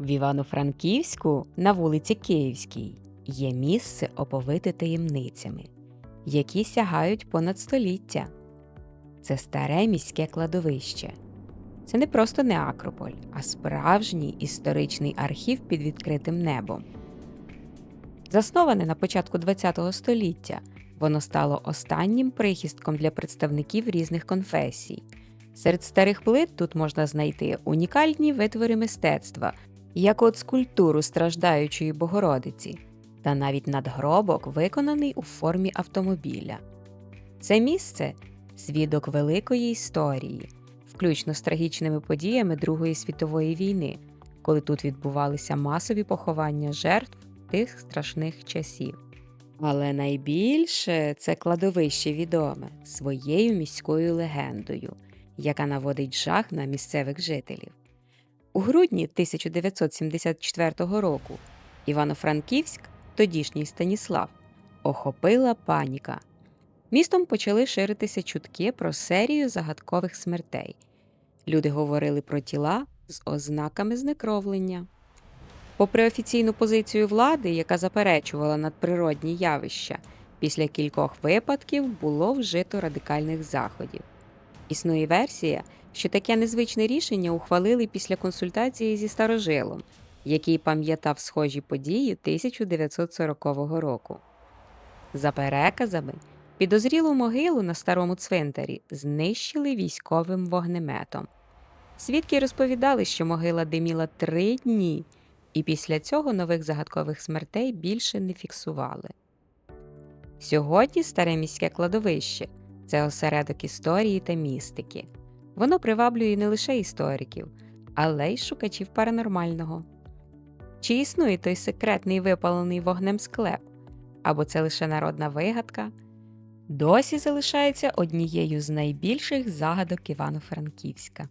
В Івано-Франківську на вулиці Київській є місце оповите таємницями, які сягають понад століття. Це старе міське кладовище. Це не просто не Акрополь, а справжній історичний архів під відкритим небом. Засноване на початку ХХ століття, воно стало останнім прихистком для представників різних конфесій. Серед старих плит тут можна знайти унікальні витвори мистецтва, як от скульптуру страждаючої Богородиці, та навіть надгробок, виконаний у формі автомобіля. Це місце свідок великої історії, включно з трагічними подіями Другої світової війни, коли тут відбувалися масові поховання жертв тих страшних часів. Але найбільше це кладовище відоме своєю міською легендою, яка наводить жах на місцевих жителів. У грудні 1974 року Івано-Франківськ, тодішній Станіслав, охопила паніка. Містом почали ширитися чутки про серію загадкових смертей. Люди говорили про тіла з ознаками знекровлення. Попри офіційну позицію влади, яка заперечувала надприродні явища, після кількох випадків було вжито радикальних заходів. Існує версія, що таке незвичне рішення ухвалили після консультації зі старожилом, який пам'ятав схожі події 1940 року. За переказами, підозрілу могилу на старому цвинтарі знищили військовим вогнеметом. Свідки розповідали, що могила диміла три дні, і після цього нових загадкових смертей більше не фіксували. Сьогодні старе міське кладовище це осередок історії та містики. Воно приваблює не лише істориків, але й шукачів паранормального. Чи існує той секретний випалений вогнем склеп, або це лише народна вигадка, досі залишається однією з найбільших загадок Івано-Франківська.